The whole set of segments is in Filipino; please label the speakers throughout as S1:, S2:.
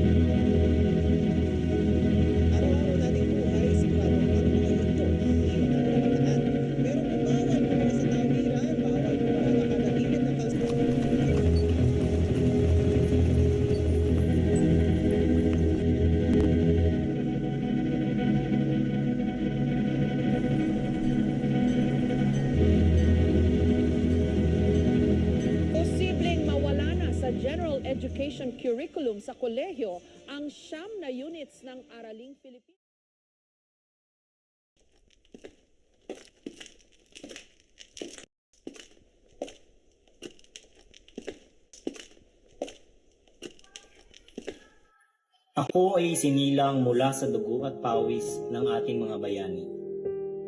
S1: Thank you. Education curriculum sa kolehiyo ang siyam na units ng Araling Pilipino.
S2: Ako ay sinilang mula sa dugo at pawis ng ating mga bayani.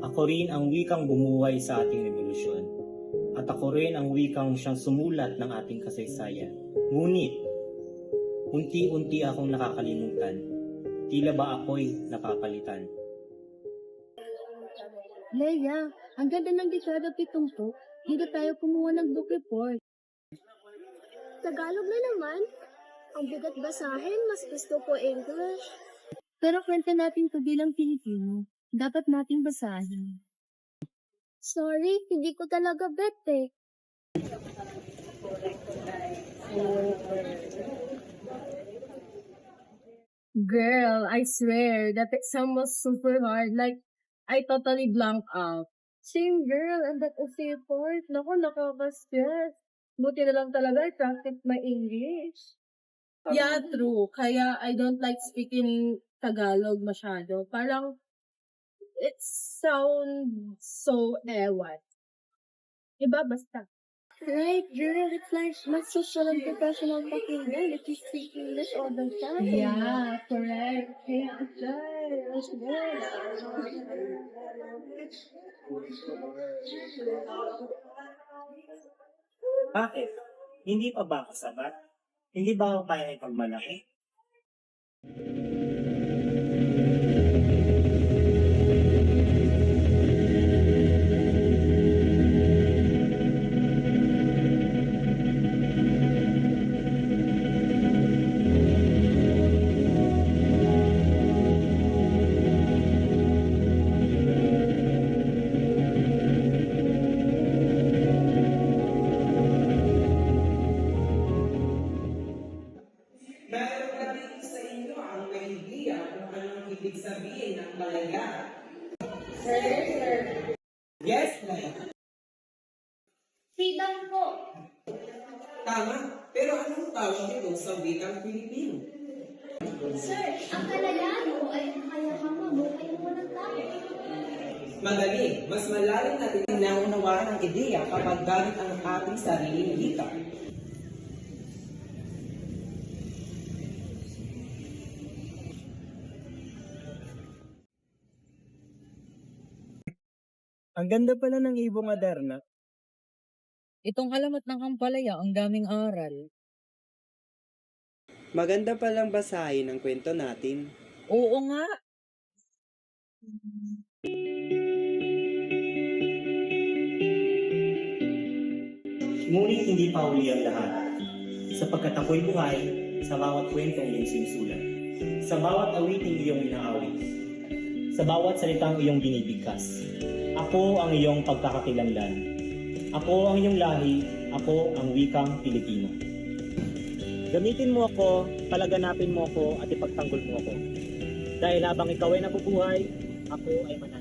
S2: Ako rin ang wikang bumuhay sa ating revolusyon. At ako rin ang wikang siyang sumulat ng ating kasaysayan. Ngunit, unti-unti akong nakakalimutan. Tila ba ako'y napapalitan?
S3: Leia, ang ganda ng dekada pitong to. Hindi tayo kumuha ng book report.
S4: Tagalog na naman. Ang bigat basahin, mas gusto ko English.
S3: Pero kwenta natin to bilang Pilipino. Dapat nating basahin.
S4: Sorry, hindi ko talaga bet eh.
S3: Girl, I swear, that exam was super hard. Like, I totally blanked out. Same girl, and that essay report. Naku, nakaka-stress. Buti na lang talaga I practice my English. Yeah, true. Kaya I don't like speaking Tagalog masyado. Parang, it sounds so ewan. Iba basta.
S4: Right, girl, it's like my social and professional fucking girl if you speak English all the time.
S3: Yeah, correct. Yeah,
S4: Let's go.
S2: Bakit? Hindi pa ba ako sabat? Hindi ba ako kaya ipagmalaki?
S5: Sabihin ng malaya. Yes, ma'am.
S4: Freedom po.
S5: Tama. Pero anong tawag nito sa wikang Pilipino?
S4: Sir, ang kalayaan mo ay ang kayahang mabuhay mo ng tao.
S5: Madali, mas malalim natin naunawaan ang ideya kapag gamit ang ating sariling wika.
S2: Ang ganda pala ng ibong Adarna.
S6: Itong alamat ng Kampalaya, ang daming aral.
S7: Maganda palang basahin ang kwento natin.
S6: Oo nga.
S2: Ngunit hindi pa huli ang lahat. Sapagkat ako'y buhay sa bawat kwentong iyong sinusulat. Sa bawat awiting iyong inaawit. Sa bawat salitang iyong binibigkas. Ako ang iyong pagkakakilanlan. Ako ang iyong lahi. Ako ang wikang Pilipino. Gamitin mo ako, palaganapin mo ako, at ipagtanggol mo ako. Dahil habang ikaw ay nabubuhay, ako ay mananatili.